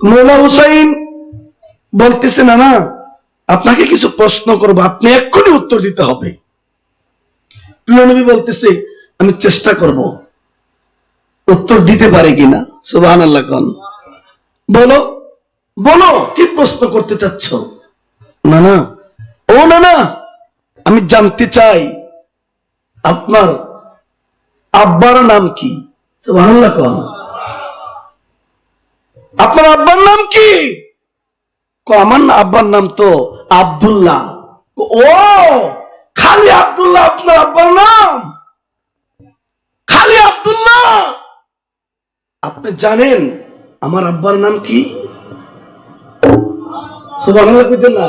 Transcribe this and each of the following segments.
মৌলা হুসাইন বলতেছে, না না, আপনাকে কিছু প্রশ্ন করব। আপনি এক্ষুনি উত্তর দিতে হবে। প্রিয় নবী বলতেছে, আমি চেষ্টা করব। উত্তর দিতে পারে কিনা? সুবাহান আল্লাহ কন। বলো বলো, কি প্রশ্ন করতে চাচ্ছ? না না, ও না না, আমি জানতে চাই, আপনার আব্বার নাম কি? সুবহানাল্লাহ কন। আপনার আব্বার নাম কি? আমার না- আব্বার নাম তো আব্দুল্লাহ। ও, খালি আব্দুল্লাহ আপনার আব্বার নাম? খালি আব্দুল্লাহ! আপনি জানেন আমার আব্বার নাম কি? না।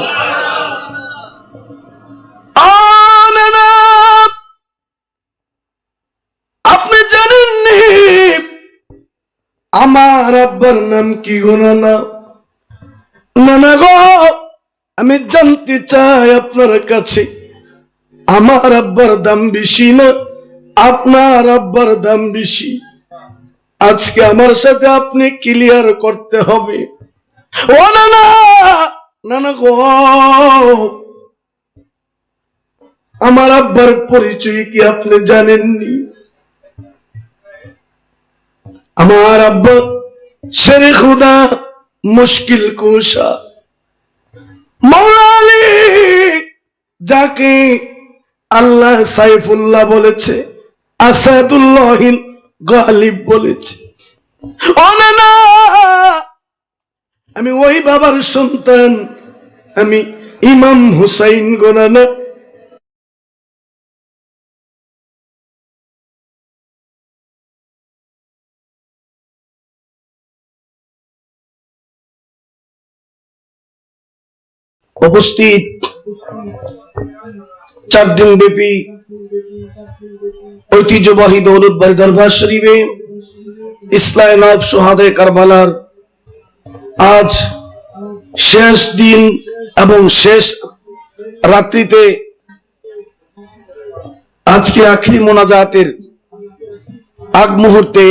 আমার আব্বার নাম কি গো নানা? গো, আমি জানতে চাই আপনার কাছে। আমার আব্বার দাম বেশি না? আপনার আব্বার দাম বেশি। আজকে আমার সাথে আপনি ক্লিয়ার করতে হবে। ও নানা নানা গো, আমার আব্বার পরিচয় কি আপনি জানেননি? আমার আব্বা, শেরে খুদা, মুশকিল কুশা। মৌলালি যাকে আল্লাহ সাইফুল্লাহ বলেছে, আসাদুল্লাহিল গালিব বলেছে। আমি ওই বাবার সন্তান, আমি ইমাম হুসাইন গোনানা। উপস্থিত চার দিন ব্যাপী ঐতিহ্যবাহী দৌলতবাড়ি দরবার শরীফে ইসলাম নব সোহাদে কারবালার আজ শেষ দিন এবং শেষ রাত্রিতে আজকে আখিরি মোনাজাতের আগ মুহূর্তে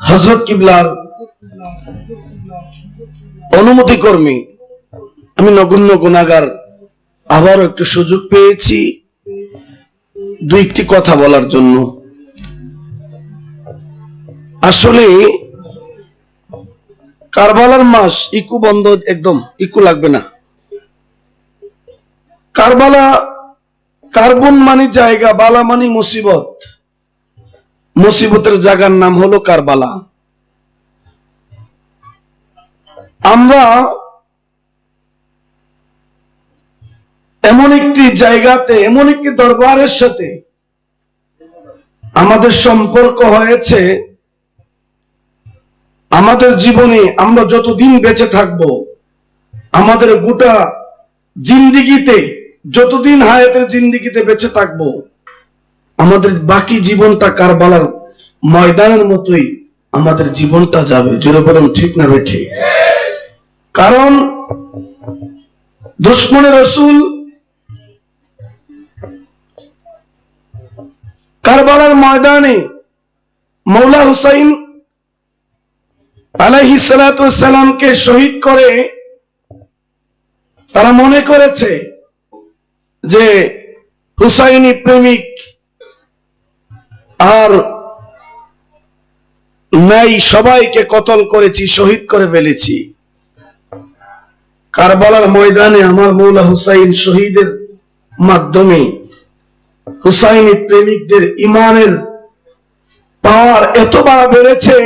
হজরত কিবলার অনুমতি কর্মী আমি নগণ্য গুণাগার আবারও একটু সুযোগ পেয়েছি দুইটি কথা বলার জন্য। আসলে কারবালার মাস ইকু বন্ধ একদম, ইকু লাগবে না। কারবালা কার্বন মানি জায়গা, বালা মানি মুসিবত। মুসিবতের জায়গার নাম হলো কারবালা। আমরা এমন একটি জায়গাতে, এমন একটি দরবারের সাথে আমাদের সম্পর্ক হয়েছে। আমাদের জীবনে আমরা যতদিন বেঁচে থাকব, আমাদের গোটা জিন্দিগিতে, যতদিন হায়াতের জিন্দিগিতে বেঁচে থাকব, আমাদের বাকি জীবনটা কারবালার ময়দানের মতোই আমাদের জীবনটা যাবে। জোরে বলেন, ঠিক না বেঠে কারণ দুশ্মনের রসুল কারবালার ময়দানে মৌলা হুসাইন আলাইহি সালামকে শহীদ করে, তারা মনে করেছে যে হুসাইনি প্রেমিক আর নাই সবাইকে কতল করেছি, শহীদ করে ফেলেছি। কারবালার ময়দানে আমার মৌলা হুসাইন শহীদের মাধ্যমে হুসাইনি প্রেমিকদের ইমানের পাওয়ার এত বাড়া বেড়েছে,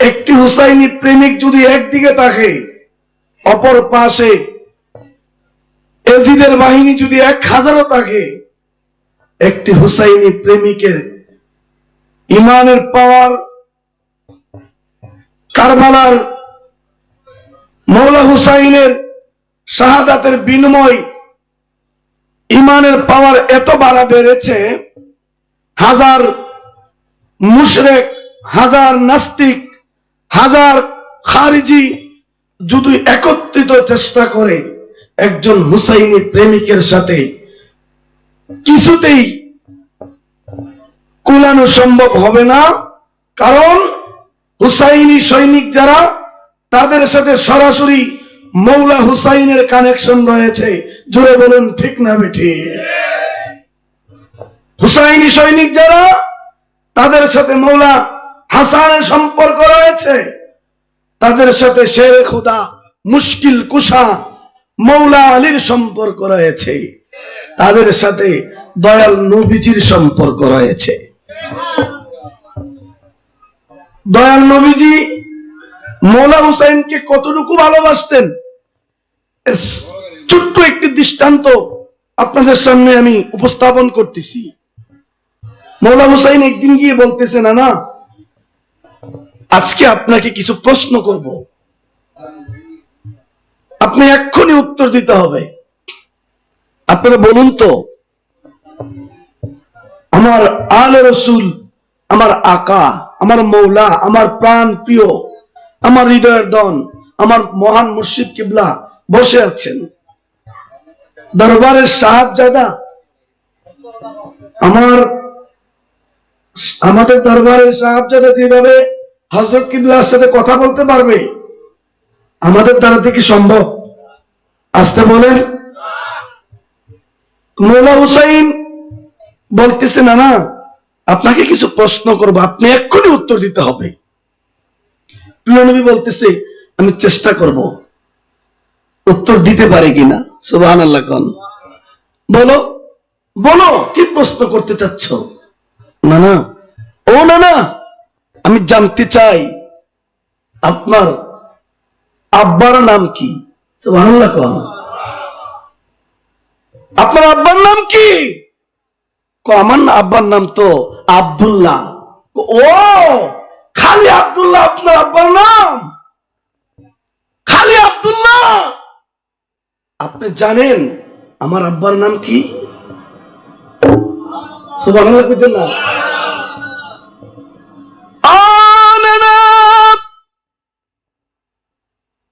একটি হুসাইনি প্রেমিক যদি একদিকে থাকে, অপর পাশে এজিদের বাহিনী যদি এক হাজারও থাকে, একটি হুসাইনি প্রেমিকের ইমানের পাওয়ার কারবালার মৌলা হুসাইনের শাহাদাতের বিনিময় ইমানের পাওয়ার এত বাড়া বেড়েছে, হাজার মুশরেক, হাজার নাস্তিক, হাজার খারিজি যদি একত্রিত চেষ্টা করে, একজন হুসাইনি প্রেমিকের সাথে কিছুতেই কুলানো সম্ভব হবে না, কারণ হুসাইনি সৈনিক যারা, তাদের সাথে সরাসরি মৌলা হুসাইনের কানেকশন রয়েছে। জুড়ে বলুন, ঠিক না বেঠি? হুসাইনি সৈনিক যারা, তাদের সাথে মৌলা হাসানের সম্পর্ক রয়েছে। তাদের সাথে শের খুদা, মুশকিল কুশা, মৌলা আলীর সম্পর্ক রয়েছে। তাদের সাথে দয়াল নবীজির সম্পর্ক রয়েছে। দয়াল নবীজি মৌলা হুসাইনকে কতটুকু ভালোবাসতেন? ছোট্ট একটি দৃষ্টান্ত আপনাদের সামনে আমি উপস্থাপন করতেছি। মৌলা হুসাইন একদিন গিয়ে বলতেছে না না আজকে আপনাকে কিছু প্রশ্ন করব। আপনি এক্ষুনি উত্তর দিতে হবে। আপনারা বলুন তো, আমার আলে রসুল, আমার আকা, আমার মৌলা, আমার প্রাণ প্রিয়, আমার হৃদয়ের দন, আমার মহান মুর্শিদ কিবলা বসে আছেন। দরবারের সাহাবজাদা, আমার, আমাদের দরবারের সাহাবজাদা যেভাবে হজরত কিবলার সাথে কথা বলতে পারবে, আমাদের দ্বারা থেকে সম্ভব? আসতে বলেন। মৌলা হুসাইন বলতেছে, না না, আপনাকে কিছু প্রশ্ন করব, আপনি এক্ষুনি উত্তর দিতে হবে। প্রিয় নবী বলতেছে, আমি চেষ্টা করব। উত্তর দিতে পারে কিনা? সুবাহ আল্লাহ কন। বলো। বলো, কি প্রশ্ন করতে চাচ্ছ? না না ও না না আমি জানতে চাই, আপনার আব্বার নাম কি? আপনার আব্বার নাম কি? আমার আব্বার নাম তো আব্দুল্লাহ। ও, খালি আব্দুল্লাহ আপনার আব্বার নাম? খালি আব্দুল্লাহ! আপনি জানেন আমার আব্বার নাম কি?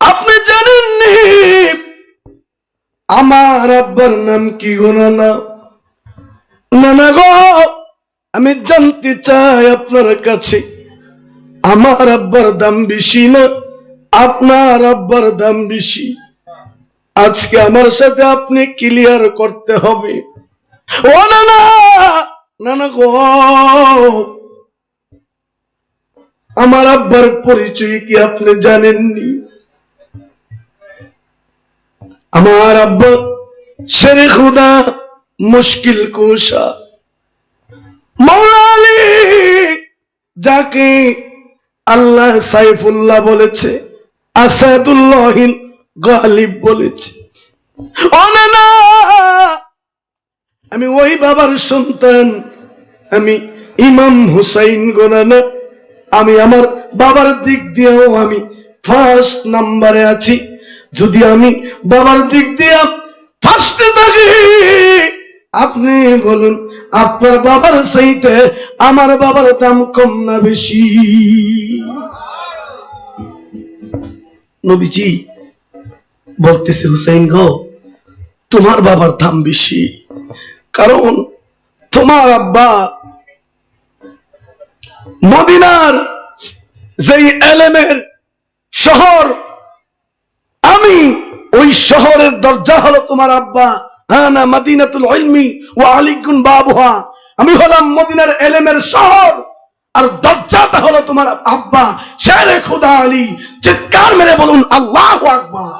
আপনি জানেন আমার আব্বার নাম কি গো না না না গো, আমি জানতে চাই আপনার কাছে। আমার আব্বার দাম বেশি না? আপনার আব্বার দাম বেশি। আজকে আমার সাথে আপনি ক্লিয়ার করতে হবে। ও না না না না গো! আমার আব্বার পরিচয় কি আপনি জানেননি? আমার আব্বা শেরে খুদা মুশকিল কুশা। মৌলালি যাকে আল্লাহ সাইফুল্লাহ বলেছে, আসাদুল্লাহিল গালিব বলেছে। আমি ওই বাবার সন্তান, আমি ইমাম হুসাইন গোনানা আমি আমার বাবার দিক দিয়েও আমি ফার্স্ট নাম্বারে আছি। যদি আমি বাবার দিক দিয়ে ফার্স্টে থাকি, আপনি বলুন, আপনার বাবার সাইতে আমার বাবার দাম কম না বেশি? নবীজি বলতেছে, হুসাইন গো, তোমার বাবার দাম বেশি। কারণ তোমার আব্বা মদিনার যেই এলেমের শহর, আমি ওই শহরের দরজা হলো তোমার আব্বা। আনা মাদিনাতুল ইলমি ওয়া আলিকুন বাবুহা। আমি হলাম মদিনার এলেমের শহর, আর দরজাটা হলো তোমার আব্বা। শেরে খুদা আলী, চিৎকার মেরে বলুন, আল্লাহু আকবার।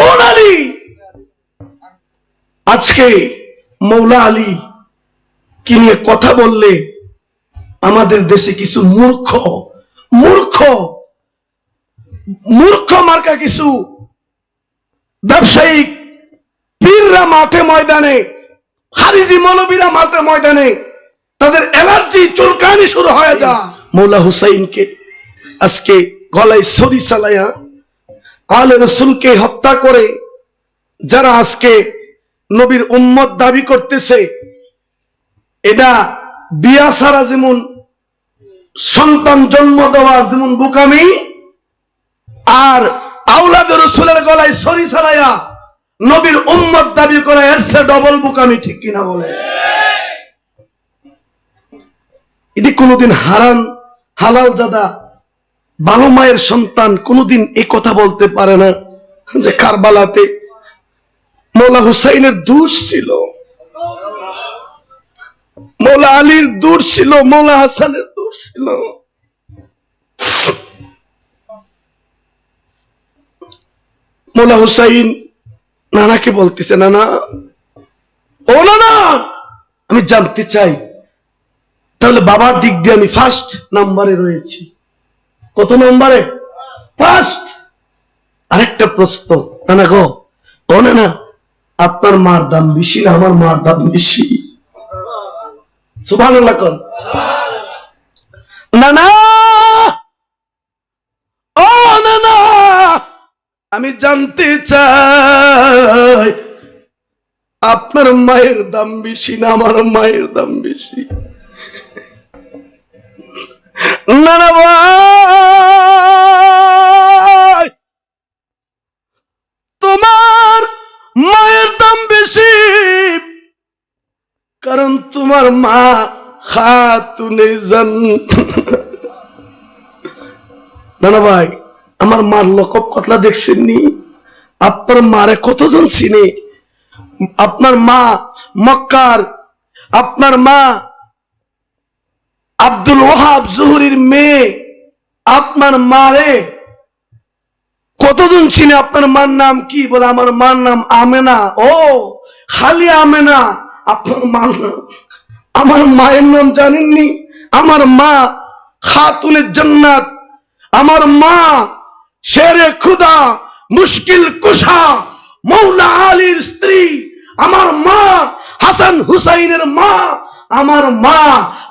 কোন আলী? আজকে মৌলা আলী কি নিয়ে কথা বললে? আমাদের দেশে কিছু মূর্খ মূর্খ মূর্খ মার্কা কিছু ব্যবসায়িক পীররা মাঠে ময়দানে, খারিজি মৌলবীরা মাঠে ময়দানে তাদের এলার্জি চুলকানি শুরু হয়ে যা মৌলা হুসাইনকে আজকে গলায় সরি চালাইয়া আলে রসুলকে হত্যা করে যারা আজকে নবীর উম্মত দাবি করতেছে, এটা বিয়া ছাড়া যেমন সন্তান জন্ম দেওয়া যেমন বুকামি, আর আউলাদ রসুলের গলায় সরি সারাইয়া নবীর উম্মত দাবি করা এর সে ডবল বুকামি, ঠিক কিনা বলে? এটি কোনোদিন হারান হালাল জাদা বালো মায়ের সন্তান কোনোদিন এ কথা বলতে পারে না যে কারবালাতে মৌলা হুসাইনের দোষ ছিল। মৌলা আলীর দূর ছিল, মৌলা হাসানের দূর ছিল। মৌলা হুসাইন নানাকে বলতেছে, নানা, ও নানা, আমি জানতে চাই। তাহলে বাবার দিক দিয়ে আমি ফার্স্ট নাম্বারে রয়েছি। কত নম্বরে ফার্স্ট। আরেকটা প্রশ্ন, নানা গো, ও নানা, আপনার মার দাম বেশি না আমার মার দাম বেশি? সুভান না না ও না না আমি জানতে চাই, আপনার মায়ের দাম বেশি না আমার মায়ের দাম বেশি? না না তোমার মায়ের দাম বেশি, কারণ তোমার মা খাতুনে জান। নানা ভাই, আমার মার লকব কতলা দেখছেন নি আপনার মারে কতজন চিনে? আপনার মা মক্কার, আপনার মা আব্দুল ওহাব জহুরির মেয়ে। আপনার মারে। কতজন চিনে আপনার মার নাম কি? বলে, আমার মার নাম আমেনা। ও, খালি আমেনা। আপনার মার নাম, আমার মায়ের নাম জানেননি? আমার মা খাতুনের জান্নাত। আমার মা শেরে খুদা, মুশকিল কুশা, মৌলা আলীর স্ত্রী। আমার মা হাসান হুসাইনের মা। আমার মা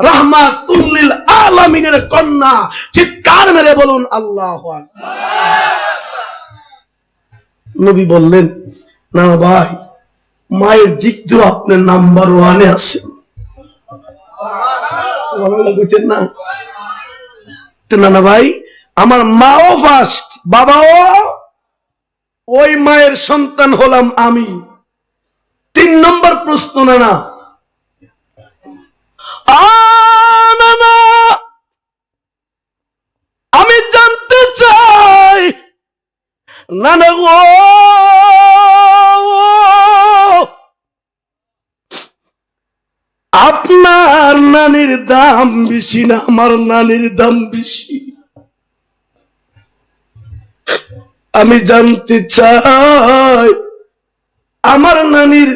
রাহমাতুল্লিল আলামিনের কন্যা। চিৎকার মেরে বলুন আল্লাহ নবী বললেন না ভাই মায়ের দিক দিয়েও আপনার নাম্বার ওয়ানে আছেন না। ভাই আমার মাও ফার্স্ট বাবাও ওই মায়ের সন্তান হলাম আমি। তিন নম্বর প্রশ্ন না না না, না। আমি জানতে চাই না গো। আপনার নানির দাম বেশি না, আমার নানির দাম বেশি। আমি জানতে চাই, আমার নানির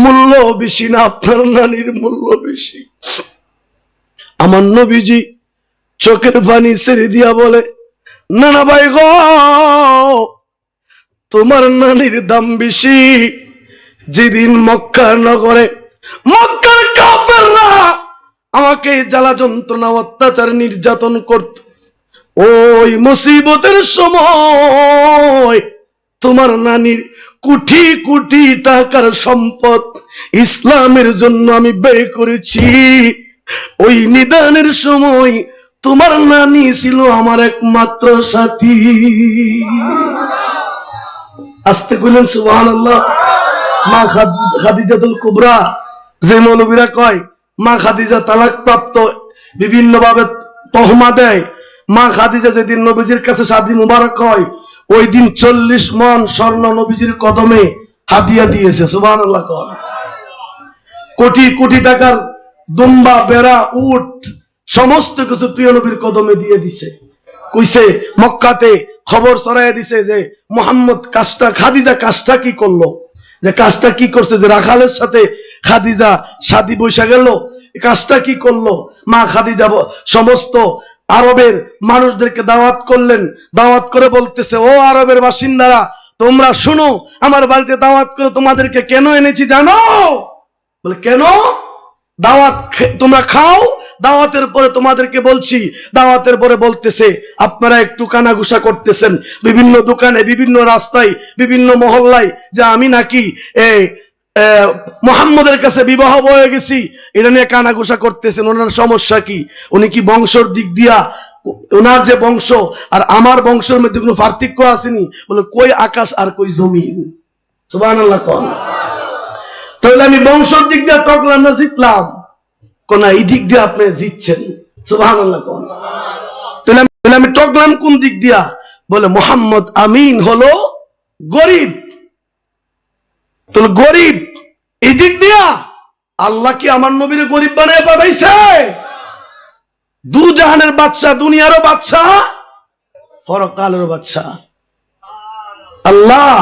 মূল্য বেশি না আপনার নানির মূল্য বেশি। আমার নবীজি চোখের পানি ছেড়ে দিয়া বলে না না ভাই গো, তোমার নানির দাম বেশি। যেদিন মক্কা নগরে, মক্কার কাপেররা আমাকে জ্বালা যন্ত্রণা, অত্যাচার, নির্যাতন করত। ওই মুসিবতের সময় তোমার নানির কোটি কোটি টাকার সম্পদ ইসলামের জন্য আমি ব্যয় করেছি। ওই নিদানের সময় তোমার নানি ছিল আমার একমাত্র সাথী। আসতে কইলেন আল্লাহ মা খাদি- খাদিজাতুল কুবরা, যে মৌলবীরা কয়, মা খাদিজা তালাক প্রাপ্ত বিভিন্ন ভাবে তহমা দেয়। মা খাদিজা যেদিন নবীজির কাছে শাদি মুবারক হয় ওই দিন চল্লিশ মন স্বর্ণ নবীজির কদমে হাদিয়া দিয়েছে সুবাহ কোটি কোটি টাকার দুম্বা, বেড়া, উট, সমস্ত কিছু প্রিয় নবীর কদমে দিয়ে দিছে। কইছে, মক্কাতে খবর ছড়াইয়া দিছে যে মোহাম্মদ কাজটা, খাদিজা কাজটা কি করল? যে কাজটা কি করছে? যে রাখালের সাথে খাদিজা সাদি বৈশা গেল কাজটা কি করল? মা খাদিজা সমস্ত আরবের মানুষদেরকে দাওয়াত করলেন। দাওয়াত করে বলতেছে, ও আরবের বাসিন্দারা, তোমরা শুনো, আমার বাড়িতে দাওয়াত করে তোমাদেরকে কেন এনেছি জানো? বলে, কেন? দাওয়াত তোমরা খাও, দাওয়াতের পরে তোমাদেরকে বলছি। দাওয়াতের পরে বলতেছে, আপনারা একটু কানাঘুষা করতেছেন। বিভিন্ন দোকানে, বিভিন্ন রাস্তায়, বিভিন্ন মহল্লায়, যে আমি নাকি, এ মোহাম্মদের কাছে বিবাহ বয়ে গেছি, এটা নিয়ে কানাঘুষা করতেছেন, ওনার সমস্যা কি? উনি কি বংশর দিক দিয়া, ওনার যে বংশ আর আমার বংশের মধ্যে কোনো পার্থক্য আসেনি? বলে, কই আকাশ আর কই জমিন? তাহলে আমি বংশর দিক দিয়ে টকলাম না, জিতলাম? কোন, এই দিক দিয়ে আপনি জিতছেন। তাহলে আমি টকলাম কোন দিক দিয়া? বলে, মোহাম্মদ আমিন হলো গরিব। তাহলে গরিব এই দিক দিয়া আল্লাহ কি আমার নবীর গরিব বানায় পাঠাইছে? দু জাহানের বাচ্চা দুনিয়ারও বাচ্চা পরকালেরও বাচ্চা আল্লাহ,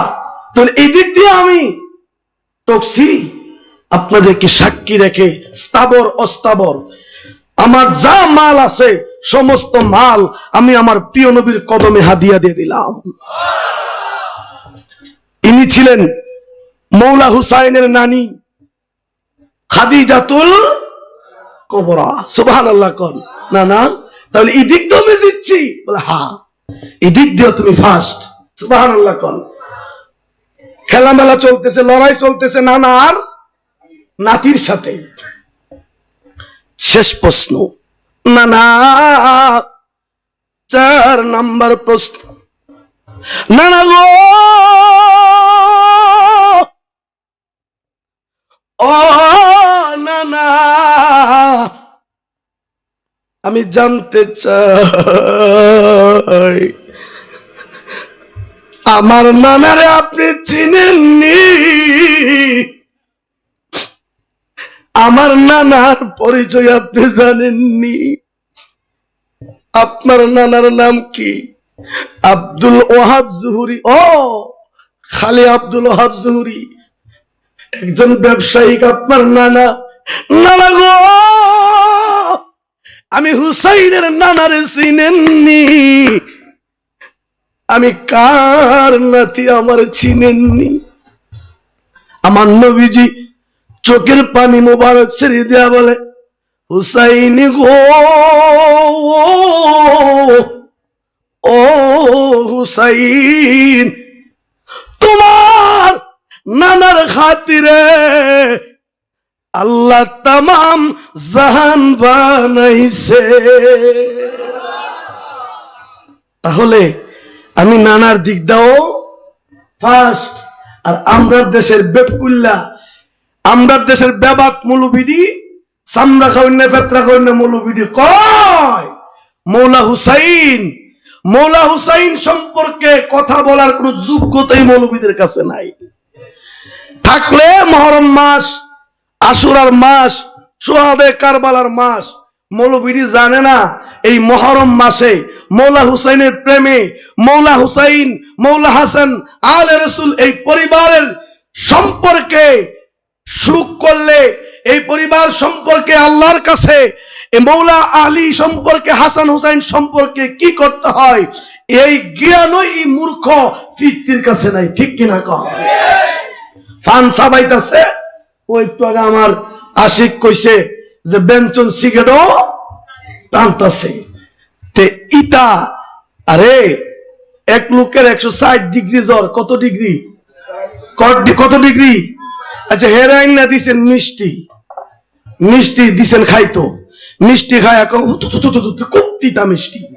তাহলে এই দিক দিয়ে আমি টকছি। আপনাদেরকে সাক্ষী রেখে, স্থাবর, অস্থাবর, আমার যা মাল আছে, সমস্ত মাল আমি আমার প্রিয় নবীর কদমে হাদিয়া দিয়ে দিলাম। ইনি ছিলেন মৌলা হুসাইনের নানি খাদিজাতুল কবরা। সুবহান আল্লাহ কর না না, তাহলে এই দিক দিয়ে আমি জিতছি। বলে, হা এই দিক দিয়ে তুমি ফার্স্ট সুবহান আল্লাহ কর খেলামেলা চলতেছে, লড়াই চলতেছে, নানার নাতির সাথে। শেষ প্রশ্ন। না না চার নাম্বার প্রশ্ন। না না গো! ও না না আমি জানতে চাই, আমার নানারে আপনি চিনেননি? আমার নানার পরিচয় আপনি জানেননি? আপনার নানার নাম কি? আব্দুল ওহাব জুহুরি। ও, খালি আব্দুল ওহাব জুহুরি। একজন ব্যবসায়িক আপনার নানা নানা গো! আমি হুসাইনের নানারে চিনেননি। আমি কার নাতি আমার চিনেননি? আমার নবীজি চোখের পানি মোবারক ছেড়ে দেয়া বলে, হুসাইনি গো, ও হুসাইন নানার খাতিরে। আল্লাহ তামাম জাহান বানাইছে। তাহলে আমি নানার দিক দাও। ফার্স্ট আর আমরা দেশের বেকুল্লা। আমরা দেশের বেবাক মৌলবিডি সামরা খাওয়ান্য ফেতরা খাওয়ান্য মৌলবিডি কয়? মৌলা হুসাইন। মৌলা হুসাইন সম্পর্কে কথা বলার কোন যোগ্যতাই মৌলবীদের কাছে নাই। থাকলে মহরম মাস, আশুরার মাস, সোহাদে কারবালার মাস। মৌলবীরি জানে না, এই মহরম মাসে মৌলা হুসাইনের প্রেমে, মৌলা হুসাইন, মৌলা হাসান, আল রসুল এই পরিবারের সম্পর্কে সুখ করলে, এই পরিবার সম্পর্কে আল্লাহর কাছে মৌলা আলী সম্পর্কে, হাসান হুসাইন সম্পর্কে কি করতে হয়? এই জ্ঞানই মূর্খ ফিরতির কাছে নাই, ঠিক কিনা কম ফান সাবাইতাছে ও একটু আগে আমার আশিক কইছে যে, বেঞ্চন সিগারেটও টানতাছে। তে ইটা, আরে, এক লোকের একশো ষাট ডিগ্রি জ্বর, কত ডিগ্রি? কত- ডিগ্রি? আচ্ছা হেরাইন না দিছেন মিষ্টি। মিষ্টি দিছেন খাইতো। মিষ্টি খায় এখন খুব তিতা মিষ্টি।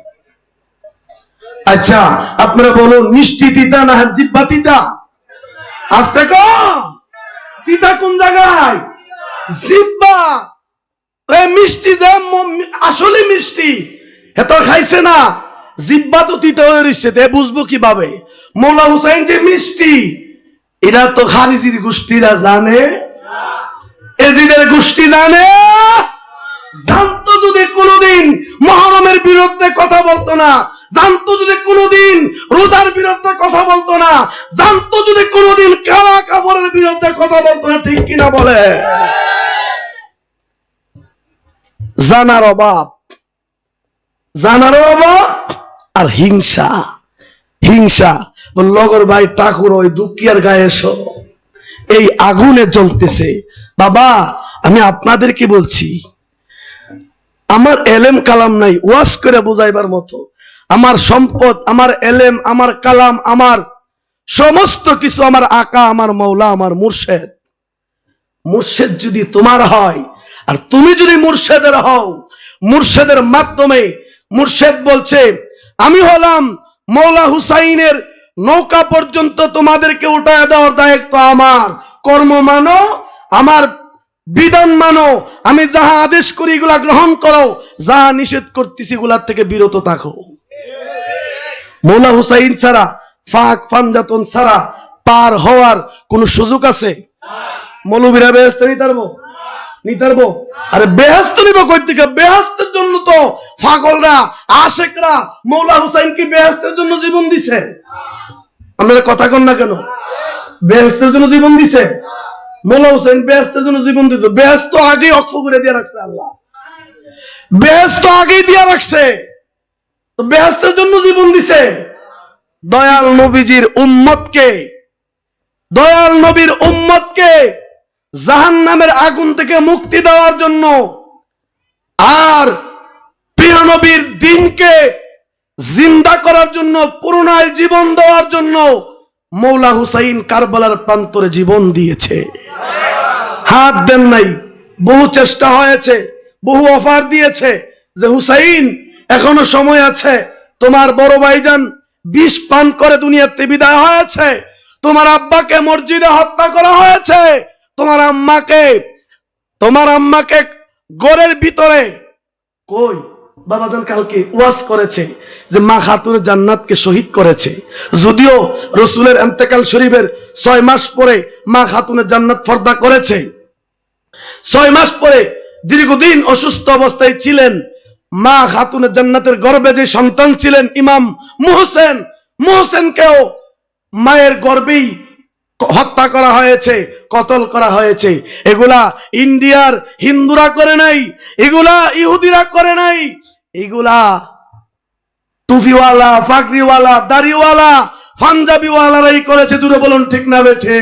আচ্ছা আপনারা বলুন, মিষ্টি তিতা না জিব্বা তিতা? আসতে তিতা কোন জায়গায়? জিব্বা। মিষ্টি ম- আসলে মিষ্টি হেত খাইছে না। জিব্বা তো তিতা হয়ে রয়েছে দে বুঝব কীভাবে? মোলা হুসাইন যে মিষ্টি, এরা তো খারিজির গোষ্ঠীরা জানে। এজিদের গোষ্ঠী জানে। জানতো যদি কোনোদিন মহরমের বিরুদ্ধে কথা বলতো না, জানতো যদি কোনোদিন রোজার বিরুদ্ধে কথা বলতো না, জানতো যদি কোনোদিন কাপড়ের বিরুদ্ধে কথা বলতো না, ঠিক কিনা বলে? জানার অভাব। জানার অভাব আর হিংসা। হিংসা। লগর ভাই, ঠাকুর, ওই দুঃখিয়ার গায়ে এসো। এই আগুনে জ্বলতেছে। বাবা, আমি আপনাদেরকে বলছি আমার এলেম কালাম নাই, ওয়াজ করে বোঝাইবার মতো। আমার সম্পদ, আমার এলেম, আমার কালাম, আমার সমস্ত কিছু, আমার আকা, আমার মৌলা, আমার মুর্শেদ। মুর্শেদ যদি তোমার হয়, আর তুমি যদি মুর্শেদের হও, মুর্শেদের মাধ্যমে মুর্শেদ বলছে, আমি হলাম মৌলা হুসাইনের নৌকা পর্যন্ত তোমাদেরকে উঠায় দেওয়ার দায়িত্ব আমার। কর্ম মানো, আমার বিধান মানো, আমি যাহা আদেশ করি এগুলা গ্রহণ করো, যাহা নিষেধ করতেছি এগুলার থেকে বিরত থাকো। মৌলা হুসাইন ছাড়া ফাঁক ফানজাতন ছাড়া পার হওয়ার কোন সুযোগ আছে? মৌলবীরা বেহেস্ত নিতে পারব নিতে পারব আরে বেহেস্ত নিব কই থেকে বেহেস্তের জন্য তো ফাগলরা আশেকরা মৌলা হুসাইন কি বেহস্তের জন্য জীবন দিছে। আপনারা কথা কন না কেন? বেহেস্তের জন্য জীবন দিছে? মৌলা হুসাইন বেহেস্তের জন্য জীবন দিত। বেহেস্ত আগেই অক্ষ করে দিয়ে রাখছে আল্লাহ। আগেই দিয়ে রাখছে। তো বেহেস্তের জন্য জীবন দিছে। দয়াল নবীজির উম্মতকে, দয়াল নবীর উম্মতকে জাহান নামের আগুন থেকে মুক্তি দেওয়ার জন্য আর প্রিয় নবীর দিনকে জিন্দা করার জন্য পুরোনায় জীবন দেওয়ার জন্য মৌলা হুসাইন কারবালার প্রান্তরে জীবন দিয়েছে। হাত দেন নাই। বহু চেষ্টা হয়েছে, বহু অফার দিয়েছে যে, হুসাইন, এখনও সময় আছে। তোমার বড় ভাইজান বিষ পান করে দুনিয়াতে বিদায় হয়েছে। তোমার আব্বাকে মসজিদে হত্যা করা হয়েছে। তোমার আম্মাকে তোমার আম্মাকে গোরের ভিতরে কই? বাবাজান কালকে ওয়াজ করেছে যে, মা খাতুন জান্নাতকে শহীদ করেছে। যদিও রসুলের এন্তেকাল শরীফের ছয় মাস পরে মা খাতুনের জান্নাত ফর্দা করেছে। ছয় মাস পরে দীর্ঘদিন অসুস্থ অবস্থায় ছিলেন মা খাতুনের জান্নাতের গর্বে যে সন্তান ছিলেন ইমাম মুহসেন, মুহসেনকেও মায়ের গর্বেই হত্যা করা হয়েছে, কতল করা হয়েছে। এগুলা ইন্ডিয়ার হিন্দুরা করে নাই, এগুলা ইহুদিরা করে নাই, এগুলা টুফিওয়ালা ফাকরিওয়ালা দাড়িওয়ালা, পাঞ্জাবিওয়ালারাই করেছে দূরে বলুন ঠিক না বেঠে